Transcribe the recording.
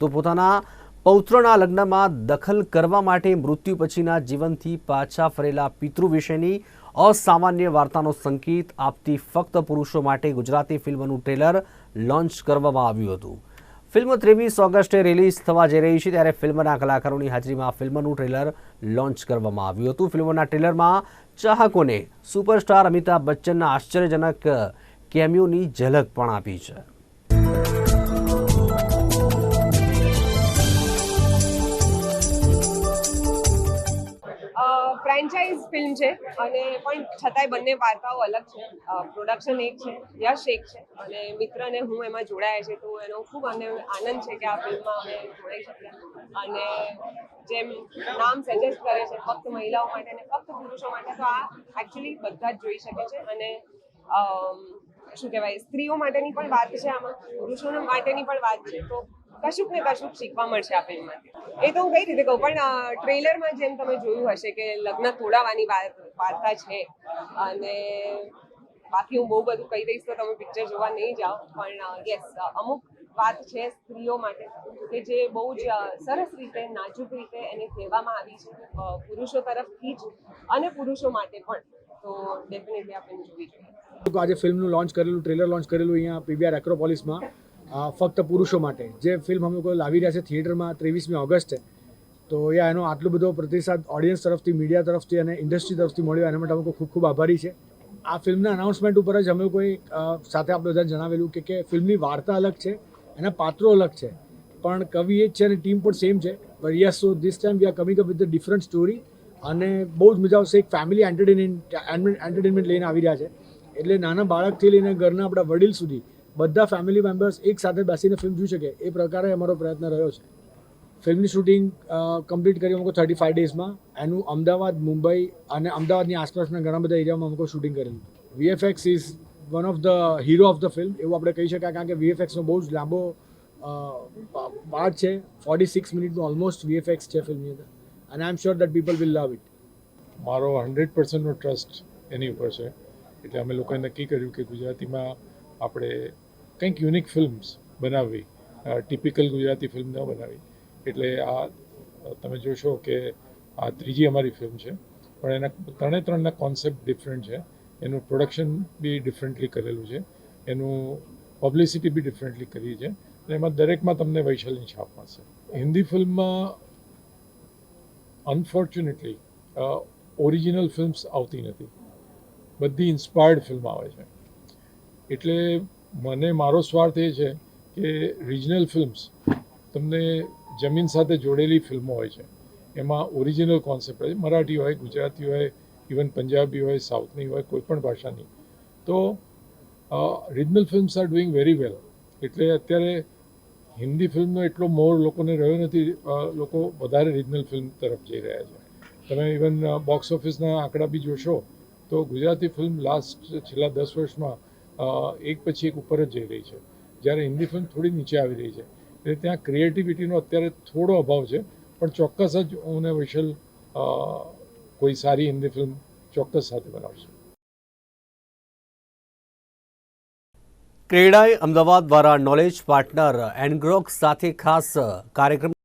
તો પોતાના પૌત્રના લગ્નમાં દખલ કરવા માટે મૃત્યુ પછીના જીવનથી પાછા ફરેલા પિતૃ વિશેની અસામાન્ય વાર્તાનો સંકેત આપતી ફક્ત પુરુષો માટે ગુજરાતી ફિલ્મનું ટ્રેલર લોન્ચ કરવામાં આવ્યું હતું. ફિલ્મ ત્રેવીસ ઓગસ્ટે રિલીઝ થવા જઈ રહી છે ત્યારે ફિલ્મના કલાકારોની હાજરીમાં ફિલ્મનું ટ્રેલર લોન્ચ કરવામાં આવ્યું હતું. ફિલ્મના ટ્રેલરમાં ચાહકોને સુપરસ્ટાર અમિતાભ બચ્ચનના આશ્ચર્યજનક કેમિયોની ઝલક પણ આપી છે. ફ્રેન્ચાઇઝ ફિલ્મ છે અને પણ છતાંય બંને વાર્તાઓ અલગ છે. પ્રોડક્શન એક છે, યશ એક છે અને મિત્રને હું એમાં જોડાયા છે. તો એનો ખૂબ અમને આનંદ છે કે આ ફિલ્મમાં અમે જોડાઈ શક્યા અને જેમ નામ સજેસ્ટ કરે છે ફક્ત મહિલાઓ માટે અને ફક્ત પુરુષો માટે, તો આ એકચ્યુઅલી બધા જ જોઈ શકે છે. અને શું કહેવાય, સ્ત્રીઓ માટેની પણ વાત છે આમાં પુરુષો માટેની પણ વાત છે. તો કશુંક ને કશુંક શીખવા મળશે આ ફિલ્મમાંથી એ તો હું કઈ રીતે કહું, પણ ટ્રેલરમાં જેમ તમે જોયું હશે કે લગ્ન તોડાવાની વાર્તા છે, અને બાકી હું બહુ બધું કહી દઈશ તો તમે પિક્ચર જોવા નહીં જાઓ, પણ યસ અમુક વાત છે સ્ત્રીઓ માટે કે જે બહુ જ સરસ રીતે, નાજુક રીતે એને કહેવામાં આવી છે પુરુષો તરફથી જ અને પુરુષો માટે પણ. તો ડેફિનેટલી આપણે જોવી જોઈએ. આજે ફિલ્મનું લોન્ચ કરેલું, ટ્રેલર લોન્ચ કરેલું અહીંયા પીબીઆર એક્રોપોલિસમાં ફક્ત પુરુષો માટે. જે ફિલ્મ અમે લોકો લાવી રહ્યા છે થિયેટરમાં ત્રેવીસમી ઓગસ્ટે, તો યા એનો આટલો બધો પ્રતિસાદ ઓડિયન્સ તરફથી મીડિયા તરફથી અને ઇન્ડસ્ટ્રી તરફથી મળ્યો, એના માટે અમે ખૂબ ખૂબ આભારી છે. આ ફિલ્મના અનાઉન્સમેન્ટ ઉપર જ અમે કોઈ સાથે આપણે બધા જણાવેલું કે કે ફિલ્મની વાર્તા અલગ છે, એના પાત્રો અલગ છે. પણ કવિ એ જ છે અને ટીમ પણ સેમ છે. But yes so this time we are coming up with the different story અને બહુ જ મજા આવશે. એક ફેમિલી એન્ટરટેનમેન્ટ એન્ટરટેનમેન્ટ લઈને આવી રહ્યા છે. એટલે નાના બાળકથી લઈને ઘરના આપણા વડીલ સુધી બધા ફેમિલી મેમ્બર્સ એક સાથે બેસીને ફિલ્મ જોઈ શકે, એ પ્રકારે અમારો પ્રયત્ન રહ્યો છે. ફિલ્મની શૂટિંગ કમ્પ્લીટ કરી અમુક થર્ટી ફાઈવ ડેઝમાં એનું અમદાવાદ, મુંબઈ અને અમદાવાદની આસપાસના ઘણા બધા એરિયામાં અમુક શૂટિંગ કરેલું. VFX is one of the hero of the film એવું આપણે કહી શકાય, કારણ કે વીએફએક્સનો બહુ જ લાંબો પાર્ટ છે. ફોર્ટી સિક્સ મિનિટનું ઓલમોસ્ટ વીએફએક્સ છે ફિલ્મની અંદર. અને I am sure that people will love it મારો હંડ્રેડ પર્સન્ટનો ટ્રસ્ટ એની ઉપર છે. એટલે અમે લોકોએ નક્કી કર્યું કે ગુજરાતીમાં આપણે કંઈક યુનિક ફિલ્મ્સ બનાવવી ટિપિકલ ગુજરાતી ફિલ્મ ન બનાવી એટલે આ તમે જોશો કે આ ત્રીજી અમારી ફિલ્મ છે, પણ એના ત્રણે ત્રણના કોન્સેપ્ટ ડિફરન્ટ છે. એનું પ્રોડક્શન બી ડિફરન્ટલી કરેલું છે. એનું પબ્લિસિટી બી ડિફરન્ટલી કરી છે. અને એમાં દરેકમાં તમને વૈશાલની છાપ મળશે. હિન્દી ફિલ્મમાં અનફોર્ચ્યુનેટલી ઓરિજિનલ ફિલ્મ્સ આવતી નથી. બધી ઇન્સ્પાયર્ડ ફિલ્મ આવે છે. એટલે મને મારો સ્વાર્થ એ છે કે રિજનલ ફિલ્મ્સ તમને જમીન સાથે જોડેલી ફિલ્મો હોય છે. એમાં ઓરિજિનલ કોન્સેપ્ટ હોય મરાઠી હોય, ગુજરાતી હોય ઇવન પંજાબી હોય સાઉથની હોય, કોઈ પણ ભાષાની. તો regional films are doing very well એટલે અત્યારે હિન્દી ફિલ્મનો એટલો મોર લોકોને રહ્યો નથી લોકો વધારે રિજનલ ફિલ્મ તરફ જઈ રહ્યા છે. તમે ઇવન બોક્સ ઓફિસના આંકડા બી જોશો તો ગુજરાતી ફિલ્મ લાસ્ટ છેલ્લા દસ વર્ષમાં એક પછી એક ઉપર જ જઈ રહી છે. જ્યારે હિન્દી ફિલ્મ થોડી નીચે આવી રહી છે. એટલે ત્યાં ક્રિએટિવિટીનો અત્યારે થોડો અભાવ છે, પણ ચોક્કસ જ હું ને વિશલ કોઈ સારી હિન્દી ફિલ્મ ચોક્કસ સાથે બનાવશું. ક્રેડાઈ અમદાવાદ દ્વારા નોલેજ પાર્ટનર એનગ્રોક સાથે ખાસ કાર્યક્રમ